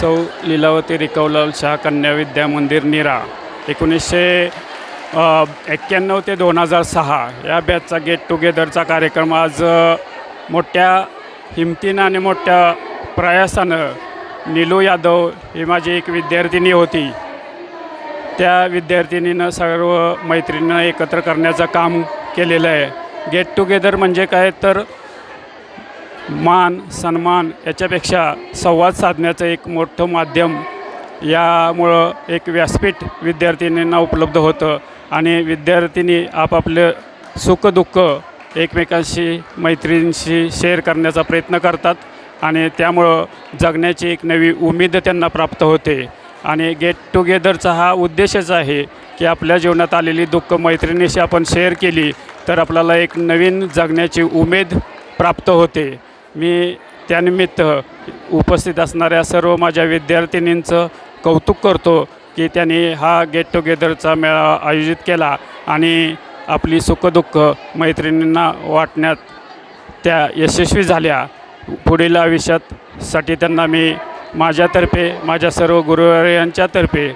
सौ लीलावती रिकवलाल शाह कन्या विद्या मंदिर निरा. एकोणीसशे एक्क्याण्णव ते दोन हजार सहा या बॅचचा गेट टुगेदरचा कार्यक्रम आज मोठ्या हिमतीनं आणि मोठ्या प्रयासानं नीलू यादव ही माझी एक विद्यार्थिनी होती. त्या विद्यार्थिनीनं सर्व मैत्रिणींना एकत्र करण्याचं काम केलेलं आहे. गेट टुगेदर म्हणजे काय? तर मान सन्मान याच्यापेक्षा संवाद साधण्याचं एक मोठं माध्यम यामुळं एक व्यासपीठ विद्यार्थिनींना उपलब्ध होतं आणि विद्यार्थिनी आपापलं सुखदुःख एकमेकांशी मैत्रिणींशी शेअर करण्याचा प्रयत्न करतात आणि त्यामुळं जगण्याची एक नवी उमेद त्यांना प्राप्त होते. आणि गेट टुगेदरचा हा उद्देशच आहे की आपल्या जीवनात आलेली दुःख मैत्रिणीशी आपण शेअर केली तर आपल्याला एक नवीन जगण्याची उमेद प्राप्त होते. मी त्यानिमित्त उपस्थित असणाऱ्या सर्व माझ्या विद्यार्थिनींचं कौतुक करतो की त्यांनी हा गेट टुगेदरचा मेळावा आयोजित केला आणि आपली सुखदुःख मैत्रिणींना वाटण्यात त्या यशस्वी झाल्या. पुढील आयुष्यात साठी त्यांना मी माझ्यातर्फे माझ्या सर्व गुरुवार्यांच्यातर्फे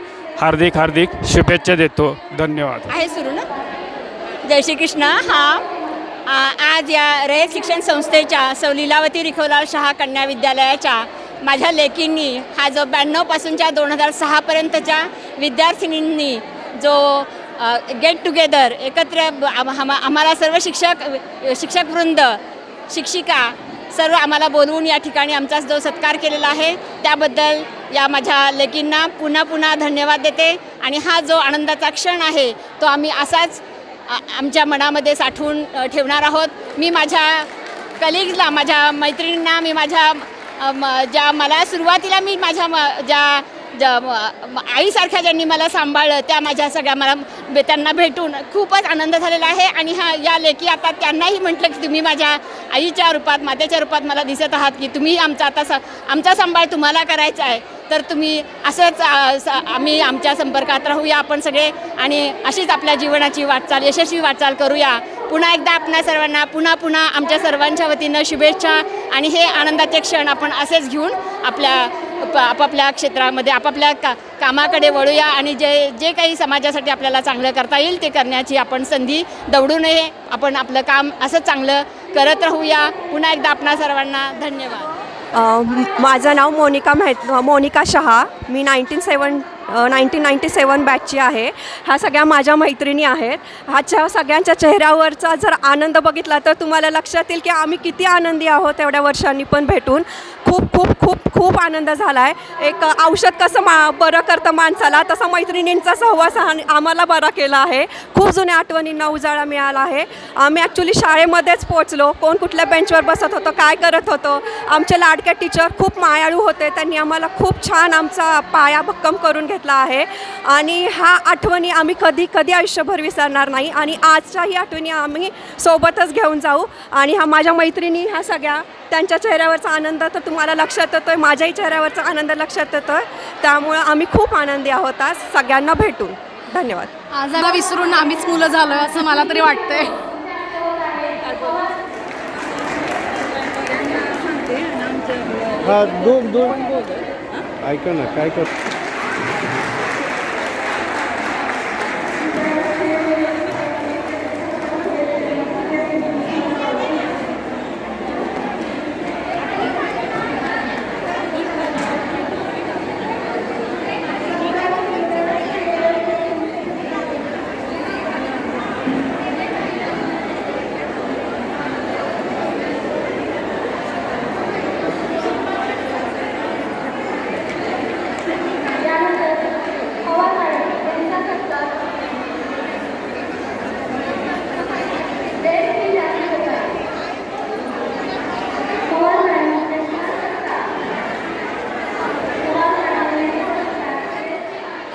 हार्दिक हार्दिक शुभेच्छा देतो. धन्यवाद. आहे सुरू ना? जय श्री कृष्ण हा आ, आज या रयत शिक्षण संस्थेच्या सौ लिलावती रिखोलाल शहा कन्या विद्यालयाच्या माझ्या लेकींनी हा जो ब्याण्णवपासूनच्या दोन हजार सहापर्यंतच्या विद्यार्थिनींनी जो गेट टुगेदर एकत्र आम्हाला सर्व शिक्षक शिक्षकवृंद शिक्षिका सर्व आम्हाला बोलवून या ठिकाणी आमचा जो सत्कार केलेला आहे त्याबद्दल या माझ्या लेकींना पुन्हा पुन्हा धन्यवाद देते. आणि हा जो आनंदाचा क्षण आहे तो आम्ही असाच आमच्या मनामध्ये साठवून ठेवणार आहोत. मी माझ्या कलिग्जला माझ्या मैत्रिणींना मी माझ्या म- ज्या मला सुरुवातीला मी माझ्या म- ज्या ज आईसारख्या ज्यांनी मला सांभाळलं त्या माझ्या सगळ्या मला बे- त्यांना भेटून खूपच आनंद झालेला आहे. आणि हा या लेखी आता त्यांनाही म्हटलं की तुम्ही माझ्या आईच्या रूपात मातेच्या रूपात मला दिसत आहात की तुम्ही आमचा आता स आमचा सांभाळ तुम्हाला करायचा आहे. तर तुम्ही असंच स- आम्ही आमच्या संपर्कात राहूया आपण सगळे आणि अशीच आपल्या जीवनाची वाटचाल यशस्वी वाटचाल करूया. पुन्हा एकदा आपणा सर्वांना पुन्हा पुन्हा आमच्या सर्वांच्या वतीनं शुभेच्छा आणि हे आनंदाचे क्षण आपण असेच घेऊन आपल्या प- आपापल्या क्षेत्रामध्ये आपापल्या का कामाकडे वळूया आणि जे जे काही समाजासाठी आपल्याला चांगलं करता येईल ते करण्याची आपण संधी दवडू नये. आपण आपलं काम असं चांगलं करत राहूया. पुन्हा एकदा आपणा सर्वांना धन्यवाद. माझं नाव मोनिका माहीत मोनिका शहा. मी nineteen seven nineteen ninety seven बॅचची आहे. ह्या सगळ्या माझ्या मैत्रिणी आहेत. ह्याच्या सगळ्यांच्या चेहऱ्यावरचा जर आनंद बघितला तर तुम्हाला लक्षात येईल की आम्ही किती आनंदी आहोत एवढ्या वर्षांनी पण भेटून. खूप खूप खूप खूप आनंद झाला आहे एक औषध कसं मा बरं करतं माणसाला तसा मैत्रिणींचा सहवास आम्हाला बरा केला आहे. खूप जुन्या आठवणींना उजाळा मिळाला आहे. आम्ही ॲक्च्युली शाळेमध्येच पोचलो कोण कुठल्या बेंचवर बसत होतं काय करत होतो? आमचे लाडके टीचर खूप मायाळू होते. त्यांनी आम्हाला खूप छान आमचा पाया भक्कम करून घेतला आहे. आणि ह्या आठवणी आम्ही कधी कधी आयुष्यभर विसरणार नाही. आणि आजच्याही आठवणी आम्ही सोबतच घेऊन जाऊ. आणि ह्या माझ्या मैत्रिणी ह्या सगळ्या त्यांच्या चेहऱ्यावरचा आनंद तर तुम्हाला लक्षात येतो आहे माझ्याही चेहऱ्यावरचा आनंद लक्षात येतो आहे त्यामुळं आम्ही खूप आनंदी आहोत आज. सगळ्यांना भेटून. धन्यवाद. आजारा विसरून आम्हीच मुलं झालो असं मला तरी वाटतंय. हा दोन दोन ऐका ना काय कर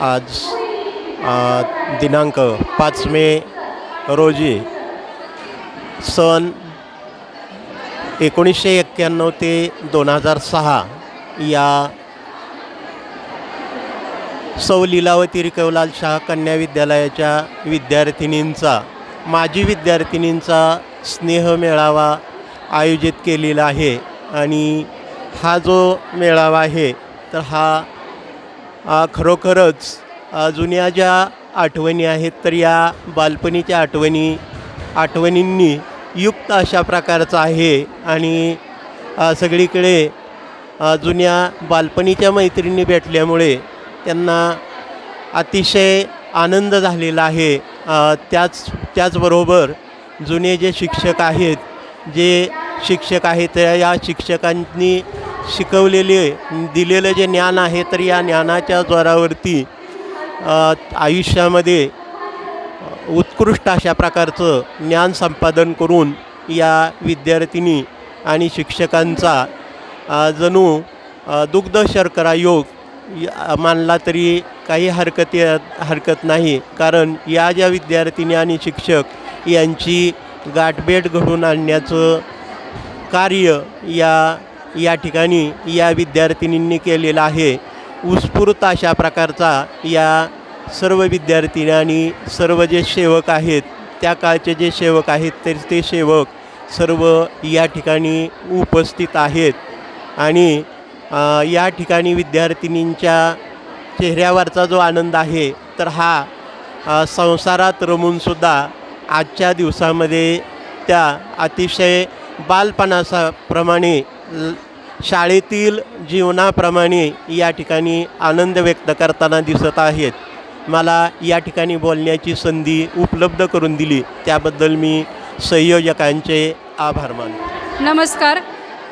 आज दिनांक पाच मे रोजी सन एकोणीसशे एक्क्याण्णव ते दोन हजार सहा या सौ लिलावती रिकवलाल शाह कन्या विद्यालयाच्या विद्यार्थिनींचा माजी विद्यार्थिनींचा स्नेह मेळावा आयोजित केलेला आहे. आणि हा जो मेळावा आहे तर हा खरोखरच जुन्या ज्या आठवणी आहेत तर या बालपणीच्या आठवणी आठवणींनी युक्त अशा प्रकारचं आहे. आणि सगळीकडे जुन्या बालपणीच्या मैत्रिणी भेटल्यामुळे त्यांना अतिशय आनंद झालेला आहे. त्याच त्याचबरोबर जुने जे शिक्षक आहेत जे शिक्षक आहेत त्या या शिक्षकांनी शिकवलेले दिलेलं जे ज्ञान आहे तर या ज्ञानाच्या जोरावरती आयुष्यामध्ये उत्कृष्ट अशा प्रकारचं ज्ञान संपादन करून या विद्यार्थिनी आणि शिक्षकांचा जणू दुग्ध शर्करा योग या- मानला तरी काही हरकत हरकत नाही. कारण या ज्या विद्यार्थिनी आणि शिक्षक यांची गाठभेट घडवून आणण्याचं कार्य या या ठिकाणी या विद्यार्थिनींनी केलेला आहे. उत्स्फूर्त अशा प्रकारचा या सर्व विद्यार्थिनी आणि सर्व जे सेवक आहेत त्या काळचे जे सेवक आहेत तर ते सेवक सर्व या ठिकाणी उपस्थित आहेत. आणि या ठिकाणी विद्यार्थिनींच्या चेहऱ्यावरचा जो आनंद आहे तर हा संसारात रमूनसुद्धा आजच्या दिवसामध्ये त्या अतिशय बालपणाप्रमाणे प्रमाणे शाळेतील जीवनाप्रमाणे या ठिकाणी आनंद व्यक्त करताना दिसत आहेत. मला या ठिकाणी बोलण्याची संधी उपलब्ध करून दिली. त्याबद्दल मी संयोजकांचे आभार मानतो. नमस्कार.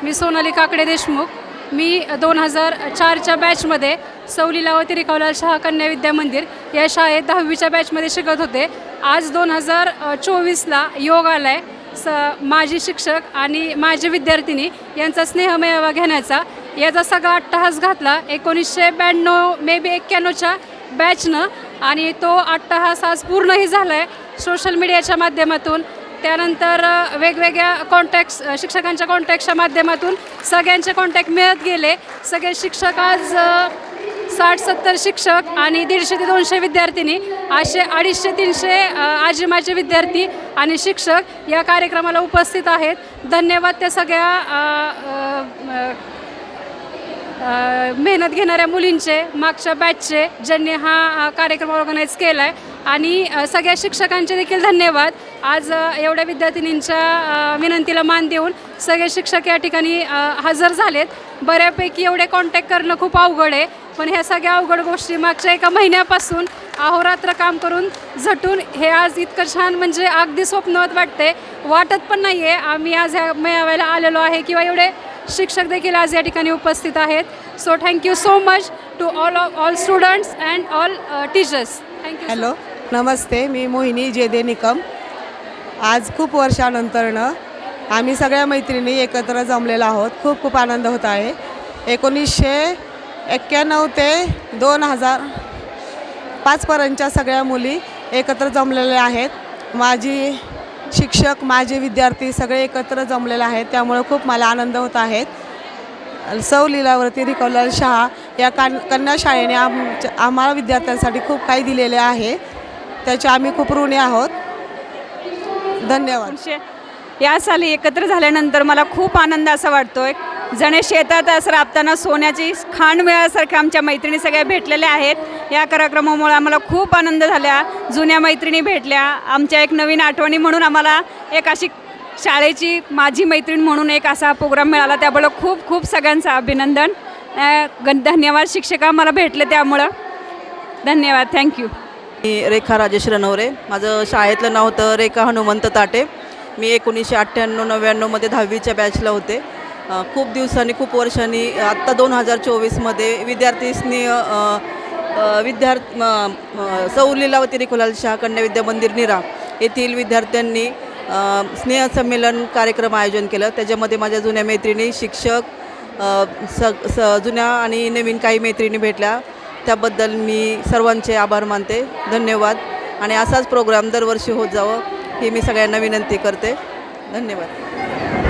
मी सोनाली काकडे देशमुख. मी दोन हजार चारच्या बॅचमध्ये सौ लीलावती रिकवलाल शाह कन्या विद्या मंदिर या शाळेत दहावीच्या बॅचमध्ये शिकत होते. आज दोन हजार चोवीसला योग आला आहे स माजी शिक्षक आणि माझे विद्यार्थिनी यांचा स्नेहमेवा घेण्याचा याचा सगळा अट्टहास घातला. एकोणीसशे ब्याण्णव मे बी एक्क्याण्णवच्या बॅचनं आणि तो अट्टहास आज पूर्णही झाला आहे सोशल मीडियाच्या माध्यमातून. त्यानंतर वेगवेगळ्या कॉन्टॅक्ट्स शिक्षकांच्या कॉन्टॅक्टच्या माध्यमातून सगळ्यांचे कॉन्टॅक्ट मिळत गेले. सगळे शिक्षक आज साठ सत्तर शिक्षक आणि दीडशे ते दोनशे विद्यार्थिनी असे अडीचशे तीनशे आजी माझे विद्यार्थी आणि शिक्षक या कार्यक्रमाला उपस्थित आहेत. धन्यवाद त्या सगळ्या मेहनत घेणाऱ्या मुलींचे मागच्या बॅचचे ज्यांनी हा कार्यक्रम ऑर्गनाईज केला आहे आणि सगळ्या शिक्षकांचे देखील धन्यवाद. आज एवढ्या विद्यार्थिनींच्या विनंतीला मान देऊन सगळे शिक्षक या ठिकाणी हजर झालेत. बऱ्यापैकी एवढे कॉन्टॅक्ट करणं खूप अवघड आहे. पण ह्या सगळ्या अवघड गोष्टी मागच्या एका महिन्यापासून अहोरात्र काम करून झटून हे आज इतकं छान म्हणजे अगदी स्वप्नवत वाटते वाटत पण नाही आहे आम्ही आज ह्या मेळाव्याला आलेलो आहे किंवा एवढे शिक्षक देखील आज या ठिकाणी उपस्थित आहेत. So thank you so much to all all students and all teachers thank you hello नमस्ते. मी मोहिनी जेदे निकम. आज खूप वर्षानंतरनं आम्ही सगळ्या मैत्रिणी एकत्र जमलेलो आहोत. खूप खूप आनंद होत आहे. एकोणीसशे एक्क्याण्णव ते दोन हजार पाचपर्यंतच्या सगळ्या मुली एकत्र जमलेल्या आहेत. माझी शिक्षक माझे विद्यार्थी सगळे एकत्र जमलेले आहेत. त्यामुळे खूप मला आनंद होत आहेत सौ लीलावरती रिकवलाल शहा या कान कन्या शाळेने आमच्या आम्हाला विद्यार्थ्यांसाठी खूप काही दिलेले आहे. त्याचे आम्ही खूप ऋणी आहोत. धन्यवाद. या साली एकत्र झाल्यानंतर मला खूप आनंद असा वाटतो आहे जण शेतात असं राबताना सोन्याची खाण मिळाल्यासारख्या आमच्या मैत्रिणी सगळ्या भेटलेल्या आहेत. या कार्यक्रमामुळे आम्हाला खूप आनंद झाल्या जुन्या मैत्रिणी भेटल्या. आमच्या एक नवीन आठवणी म्हणून आम्हाला एक अशी शाळेची माझी मैत्रीण म्हणून एक असा प्रोग्राम मिळाला. त्यामुळं खूप खूप सगळ्यांचं अभिनंदन. धन्यवाद शिक्षका मला भेटले त्यामुळं. धन्यवाद. थँक्यू मी रेखा राजेश रनवरे माझं शाळेतलं नाव होतं रेखा हनुमंत ताटे. मी एकोणीसशे अठ्ठ्याण्णव नव्याण्णवमध्ये दहावीच्या बॅचला होते. खूप दिवसांनी खूप वर्षांनी आत्ता दोन हजार चोवीसमध्ये विद्यार्थीसनी अ, विद्यार्थ म, सौ रिखुलाल शाह कन्या विद्या मंदिर निरा येथील विद्यार्थ्यांनी स्नेहसंमेलन कार्यक्रम आयोजन केलं. त्याच्यामध्ये माझ्या जुन्या मैत्रिणी शिक्षक स स जुन्या आणि नवीन काही मैत्रिणी भेटल्या. त्याबद्दल मी सर्वांचे आभार मानते. धन्यवाद. आणि असाच प्रोग्राम दरवर्षी होत जावं ही मी सगळ्यांना विनंती करते. धन्यवाद.